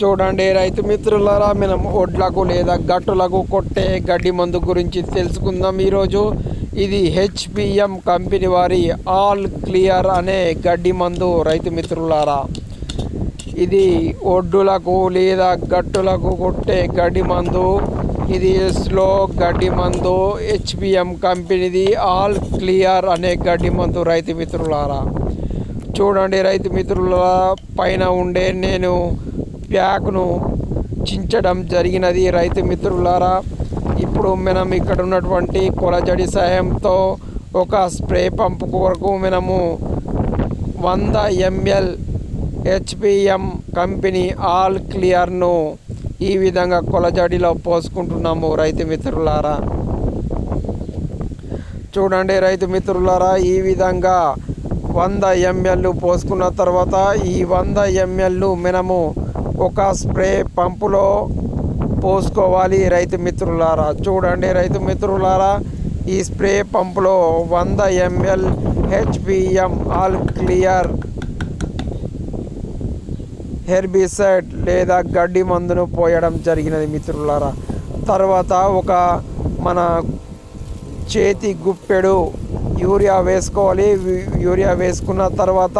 చూడండి రైతు మిత్రులారా మనం ఒడ్లకు లేదా గట్టులకు కొట్టే గడ్డి మందు గురించి తెలుసుకుందాం ఈరోజు. ఇది హెచ్పిఎం కంపెనీ వారి ఆల్ క్లియర్ అనే గడ్డి మందు రైతు మిత్రులారా. ఇది ఒడ్డులకు లేదా గట్టులకు కొట్టే గడ్డి మందు. ఇది స్లో గడ్డి మందు హెచ్పిఎం కంపెనీది ఆల్ క్లియర్ అనే గడ్డి మందు రైతు మిత్రులారా. చూడండి రైతు మిత్రుల పైన ఉండే నేను ప్యాక్ను చించడం జరిగినది. రైతు మిత్రులారా ఇప్పుడు మనం ఇక్కడ ఉన్నటువంటి కొలజడి సహాయంతో ఒక స్ప్రే పంపు కొరకు మనము వంద ఎంఎల్ హెచ్పిఎం కంపెనీ ఆల్ క్లియర్ను ఈ విధంగా కొలజడిలో పోసుకుంటున్నాము రైతు మిత్రులారా. చూడండి రైతు మిత్రులారా ఈ విధంగా వంద ఎంఎల్ పోసుకున్న తర్వాత ఈ వంద ఎంఎల్ మనము ఒక స్ప్రే పంపులో పోసుకోవాలి రైతు మిత్రులారా. చూడండి రైతు మిత్రులారా ఈ స్ప్రే పంపులో వంద ML HPM all clear herbicide లేదా గడ్డి మందును పోయడం జరిగినది మిత్రులారా. తర్వాత ఒక మన చేతి గుప్పెడు యూరియా వేసుకోవాలి. యూరియా వేసుకున్న తర్వాత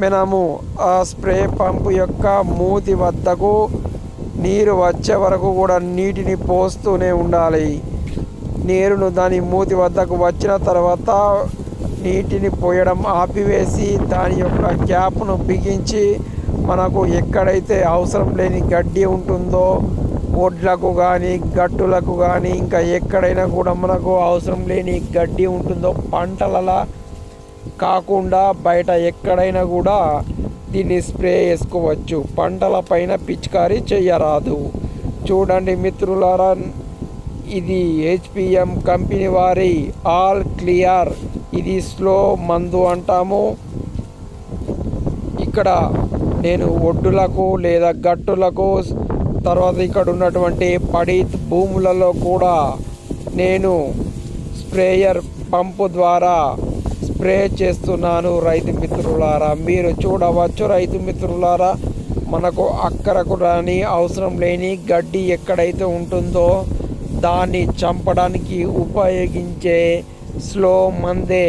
మినము ఆ స్ప్రే పంపు యొక్క మూతి వద్దకు నీరు వచ్చే వరకు కూడా నీటిని పోస్తూనే ఉండాలి. నీరును దాని మూతి వద్దకు వచ్చిన తర్వాత నీటిని పోయడం ఆపివేసి దాని యొక్క క్యాప్ను బిగించి మనకు ఎక్కడైతే అవసరం లేని గడ్డి ఉంటుందో ఒడ్లకు కానీ గట్టులకు కానీ ఇంకా ఎక్కడైనా కూడా మనకు అవసరం లేని గడ్డి ఉంటుందో పంటలలా కాకుండా బయట ఎక్కడైనా కూడా దీన్ని స్ప్రే చేసుకోవచ్చు. పంటలపైన పిచికారీ చేయరాదు చూడండి మిత్రులారా ఇది హెచ్పిఎం కంపెనీ వారి ఆల్ క్లియర్. ఇది స్లో మందు అంటాము. ఇక్కడ నేను ఒడ్డులకు లేదా గట్టులకు తర్వాత ఇక్కడ ఉన్నటువంటి పడి భూములలో కూడా నేను స్ప్రేయర్ పంపు ద్వారా స్ప్రే చేస్తున్నాను రైతు మిత్రులారా. మీరు చూడవచ్చు రైతు మిత్రులారా మనకు అక్కరకు రాని అవసరం లేని గడ్డి ఎక్కడైతే ఉంటుందో దాన్ని చంపడానికి ఉపయోగించే స్లో మందే.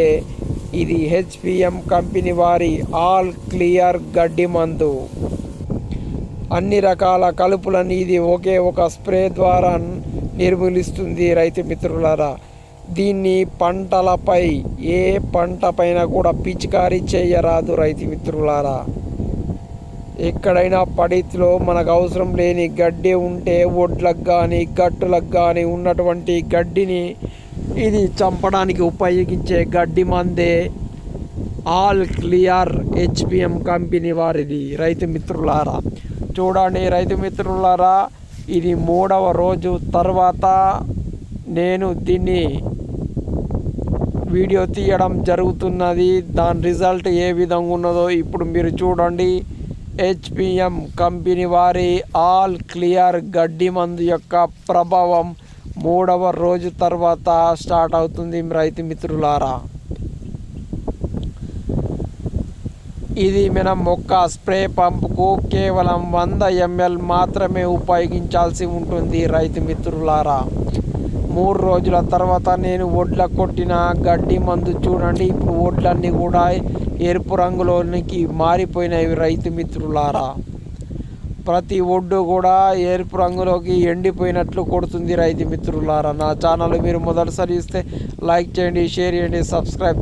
ఇది హెచ్పిఎం కంపెనీ వారి ఆల్ క్లియర్ గడ్డి మందు. అన్ని రకాల కలుపులని ఇది ఒకే ఒక స్ప్రే ద్వారా నిర్మూలిస్తుంది రైతు మిత్రులారా. దీన్ని పంటలపై ఏ పంట పైన కూడా పిచికారీ చేయరాదు రైతు మిత్రులారా. ఎక్కడైనా పడితిలో మనకు అవసరం లేని గడ్డి ఉంటే ఒడ్లకు కానీ గట్టులకు కానీ ఉన్నటువంటి గడ్డిని ఇది చంపడానికి ఉపయోగించే గడ్డి మందే ఆల్ క్లియర్ హెచ్పిఎం కంపెనీ వారిది రైతు మిత్రులారా. చూడండి రైతు మిత్రులారా ఇది మూడవ రోజు తర్వాత నేను దీన్ని వీడియో తీయడం జరుగుతున్నది. దాని రిజల్ట్ ఏ విధంగా ఉన్నదో ఇప్పుడు మీరు చూడండి. హెచ్పిఎం కంపెనీ వారి ఆల్ క్లియర్ గడ్డి మందు యొక్క ప్రభావం మూడవ రోజు తర్వాత స్టార్ట్ అవుతుంది. రైతు మిత్రులారా ఇది మనం మొక్క స్ప్రే పంపుకు కేవలం వంద ఎంఎల్ మాత్రమే ఉపయోగించాల్సి ఉంటుంది. రైతు మిత్రులారా మూడు రోజుల తర్వాత నేను ఒడ్ల కొట్టిన గడ్డి మందు చూడండి. ఇప్పుడు ఒడ్లన్నీ కూడా ఎరుపు రంగులోనికి మారిపోయినవి రైతు మిత్రులారా. ప్రతి ఒడ్డు కూడా ఎరుపు రంగులోకి ఎండిపోయినట్లు కొడుతుంది రైతు మిత్రులారా. నా ఛానల్ మీరు మొదటిసారి ఇస్తే లైక్ చేయండి షేర్ చేయండి సబ్స్క్రైబ్